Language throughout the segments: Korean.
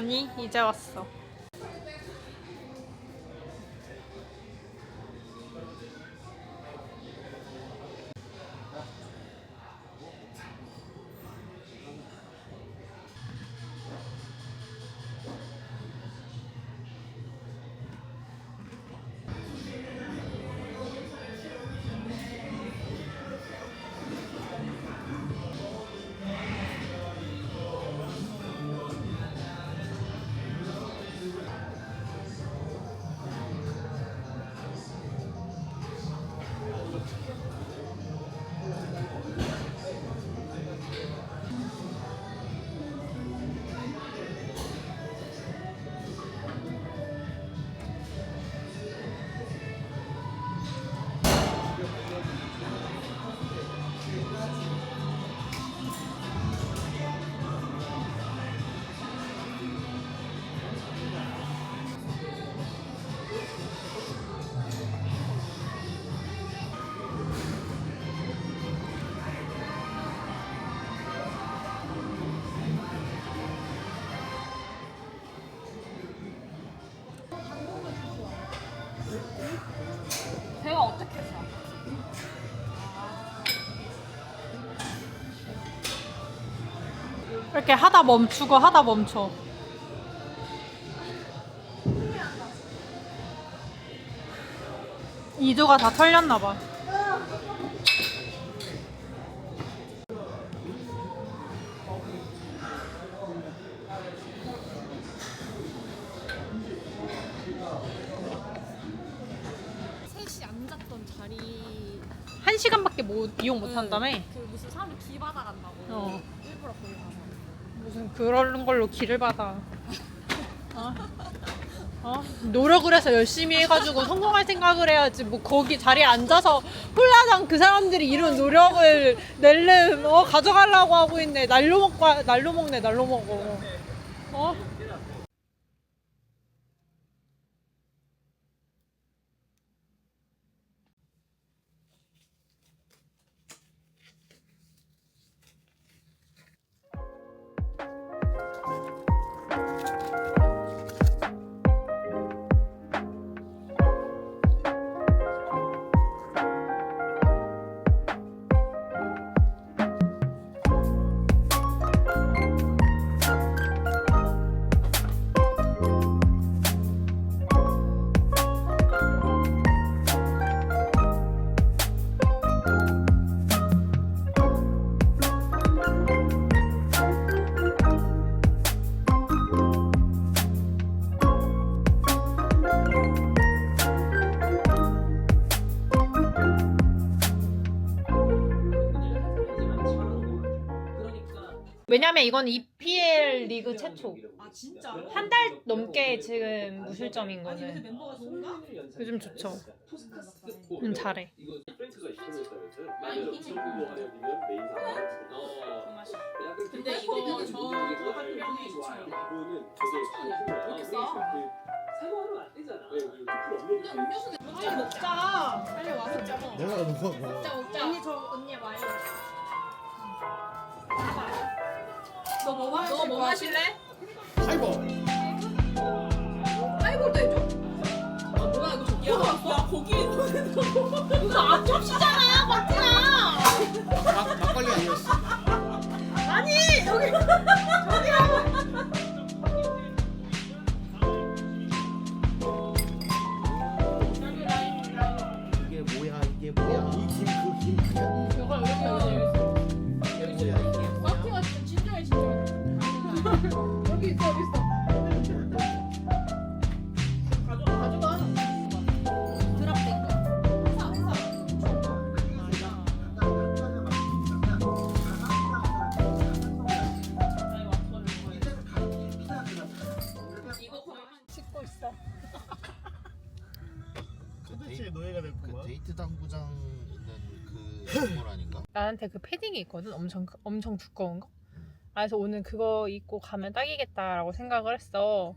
아니 이제 왔어. 배가 어떻게 했어? 이렇게 하다 멈추고 하다 멈춰. 이두가 다 털렸나 봐. 한 시간밖에 못 이용 못 한다며? 그 무슨 사람이 기 받아 간다고 어. 일부러 거기 가서 무슨 그런 걸로 길을 받아. 어? 어? 노력을 해서 열심히 해가지고 성공할 생각을 해야지. 뭐 거기 자리에 앉아서 홀라당 그 사람들이 이룬 노력을 낼름 어 가져가려고 하고 있네. 날로 먹고 날로 먹네. 날로 먹어. 어? 왜냐면 이건 EPL 리그 최초. 아 진짜? 한 달 넘게 지금 무실점인 아니 요새 거는. 멤버가 좋은가? 요즘 좋죠. 음, 잘해. 근데 이거 저한 명이 좋아요. 이렇게 써? 근데 음료수는 빨리 먹자. 빨리 와서 먹자. 내가 먹어 먹어. 먹자 먹자. 언니 저 언니 와요 너뭐 마실래? 너뭐 마실래? 하이버. 하이볼도 해줘? 아 뭐야 이거 저 야, 야 거기 이거 앞접시잖아 마틴아 막 막걸리 아니었어. 아니 여기 저기라고 나한테 그 패딩이 있거든. 엄청 크- 엄청 두꺼운 거. 그래서 오늘 그거 입고 가면 딱이겠다라고 생각을 했어.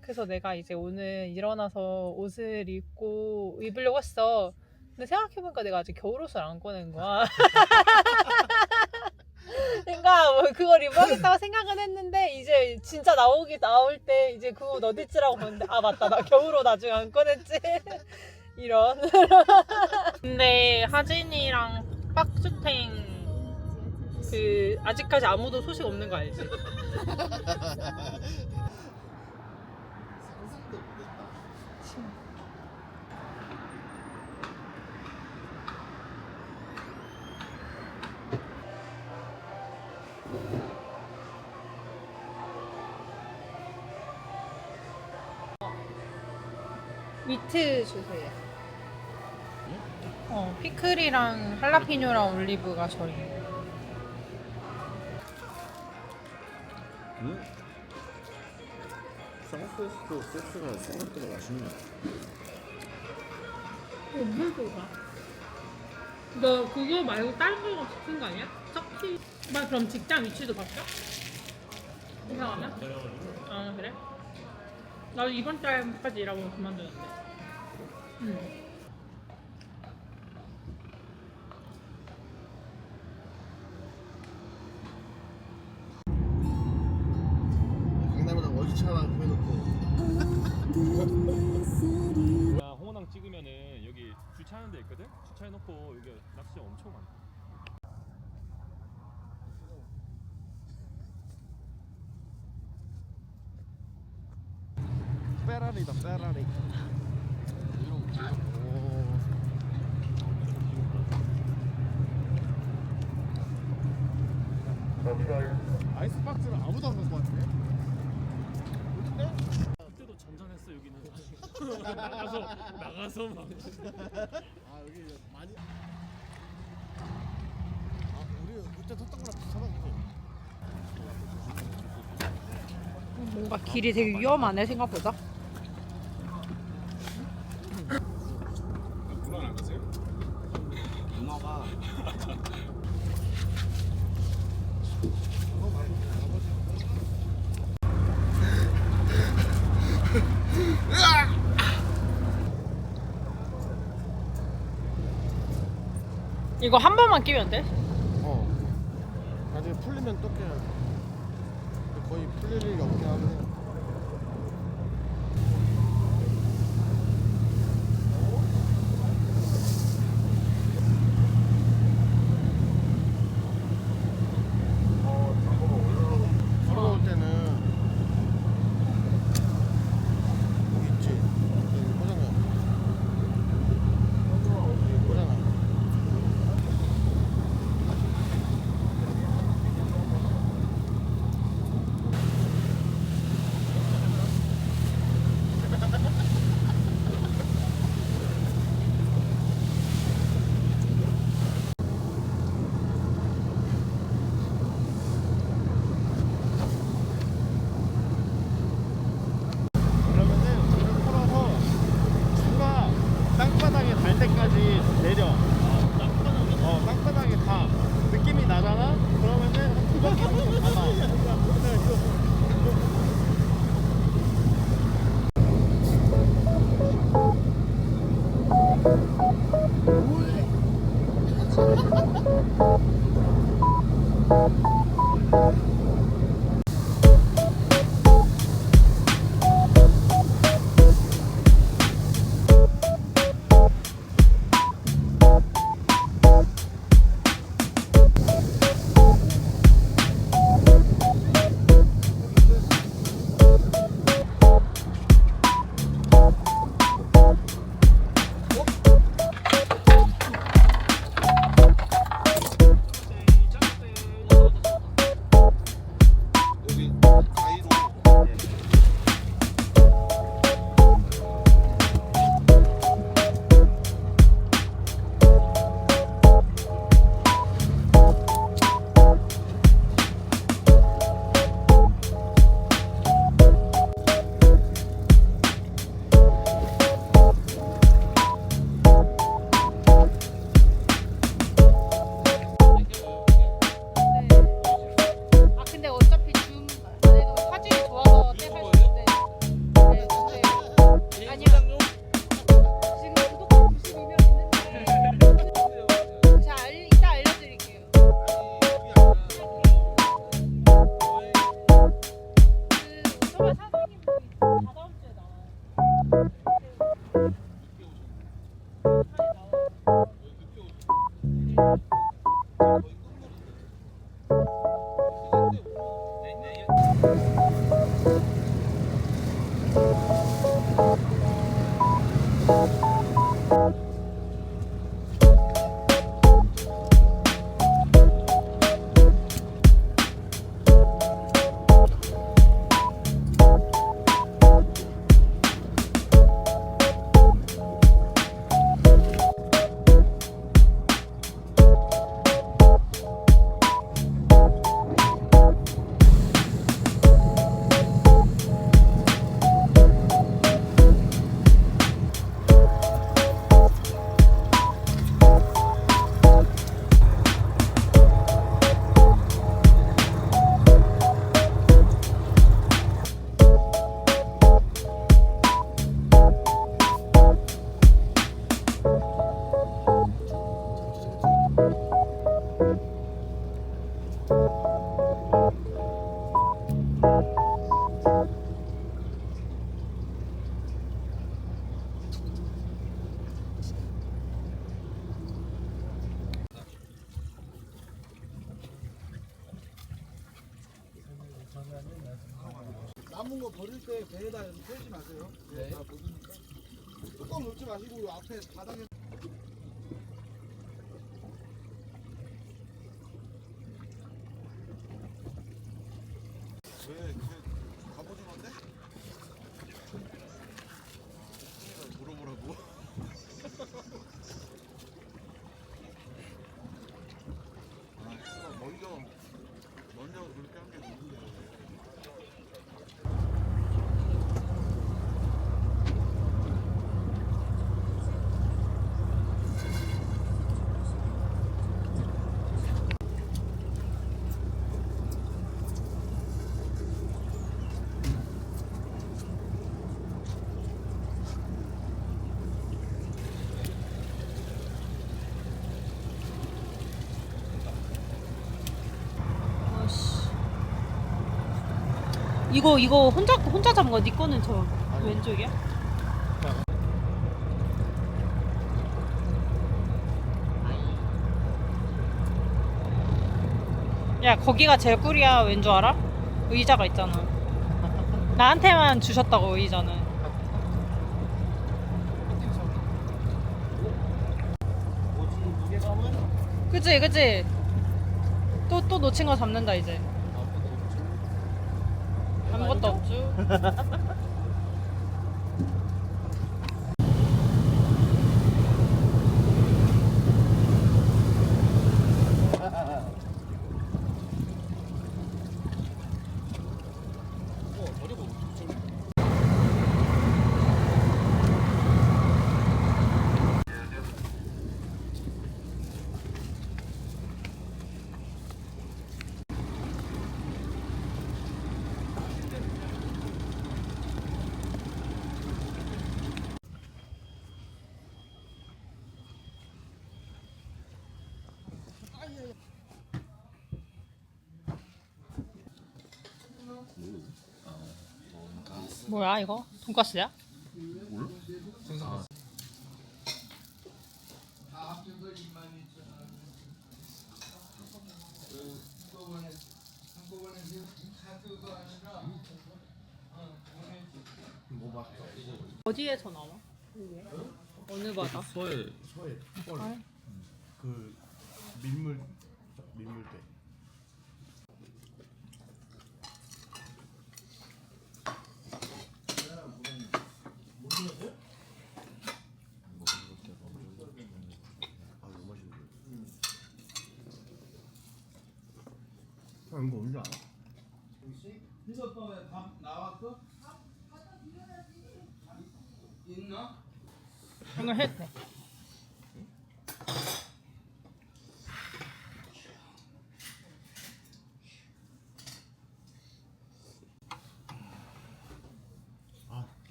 그래서 내가 이제 오늘 일어나서 옷을 입고 입으려고 했어. 근데 생각해보니까 내가 아직 겨울 옷을 안 꺼낸 거야. 그러니까 뭐 그걸 입어야겠다고 생각은 했는데 이제 진짜 나오기 나올 때 이제 그 옷 어디 있지라고 봤는데 아 맞다 나 겨울옷 나중에 안 꺼냈지 이런 근데 하진이랑 빡주탱 그 아직까지 아무도 소식 없는 거 알지? 미트 주세요. 어 피클이랑 할라피뇨랑 올리브가 저리. 응? 쌍페스토 소스가 생각보다 맛있네 물 좋아. 너 그거 말고 다른 거 시킨 거 아니야? 석키. 막 그럼 직장 위치도 바뀌어? 이상하면? 아 그래? 나도 이번 달까지 일하고 그만두는데. 응. 하나 구해놓고 야, 홍어낭 찍으면은 여기 주차하는 데 있거든? 주차해놓고 여기 낚시 엄청 많아. 페라리다 페라리 오. 아이스박스를 아무도 안 갖고 왔네 그때도 잔잔 했어 여기는. 나가서 나가서 막. 아 여기 많이 아 우리 그때 탔던 거랑 비슷하다? 뭔가 길이 되게 위험하네 생각보다. 누나는 안 가세요? 누나가 번만 끼면 돼? 어. 나중에 풀리면 또 깨야 돼. 거의 풀릴 일이 없긴 걸 사 때 배에다 펴지 마세요. 네. 다 묻으니까. 뚜껑 놓지 마시고 요 앞에 바닥에 왜? 그게 갑오징어인데? 아, 물어보라고? 아, 이거 먼저 먼저 그렇게 한 게 누군데? 아씨. 이거 이거 혼자 혼자 잡은 거? 네 거는 저 왼쪽이야? 야 거기가 제일 꿀이야 왠 줄 알아? 의자가 있잖아 나한테만 주셨다고 의자는 그치 그치 또 또 놓친 거 잡는다 이제 아무것도 없죠 뭐야 이거? 돈까스야? 어디에서 나와? 어느 바다? 서해 서해 뻘. 아. 그 밀물 밀물대. 아 너무 맛있네. 아 이거 뭔지 알아? 희석방에 밥 나왔어? 있나? 이거 해도 돼.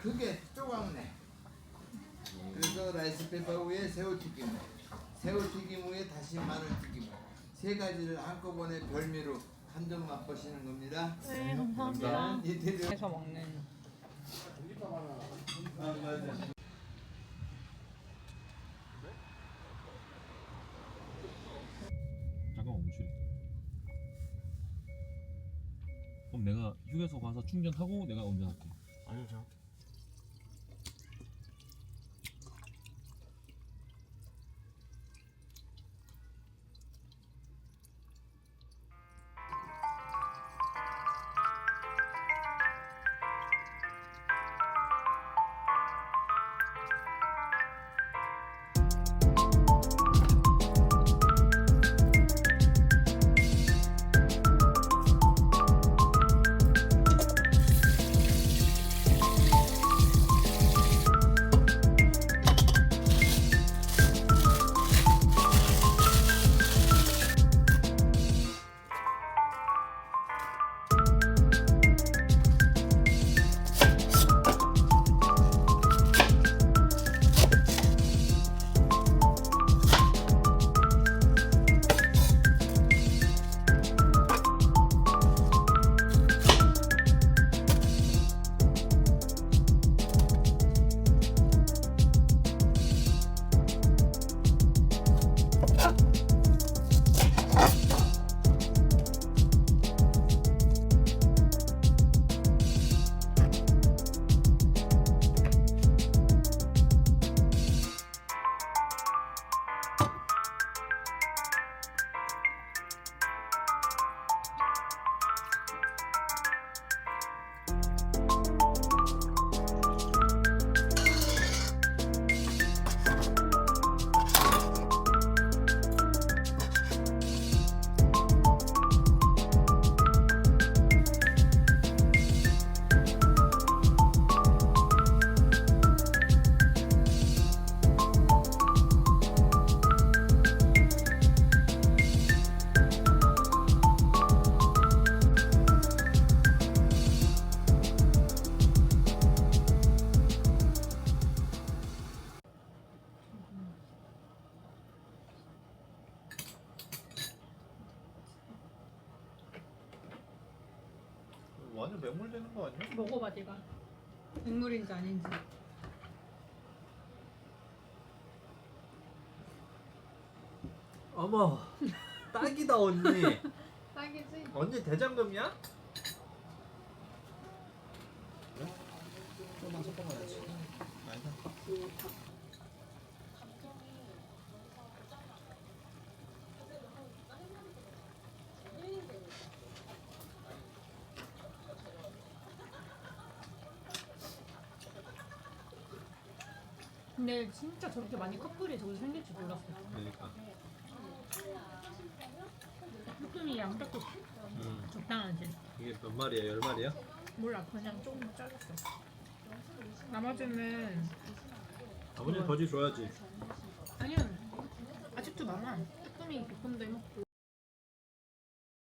그게 조각네. 이어서 라이스페퍼 위에 새우튀김, 새우튀김 위에 다시 마늘튀김 세 가지를 한꺼번에 별미로 한 점 맛보시는 겁니다. 네, 감사합니다. 이태리 해서 먹는. 아, 맞아. 충전하고 내가 운전할게. 아니죠. 완전 매몰되는 거 아니야? 먹어봐, 네가. 국물인지 아닌지. 어머 딱이다 언니 딱이지? 언니 대장금이야? 좀만 섞어봐야지. 근데 진짜 저렇게 많이 커플이 저기 생길 줄 몰랐어. 그러니까 조금이 양딱도 음, 적당하지. 이게 몇 마리야? 열 마리야? 몰라, 그냥 조금 짜졌어. 나머지는 아버님 더지 줘야지 아니야. 아직도 많아. 조금이 볶음도 해먹고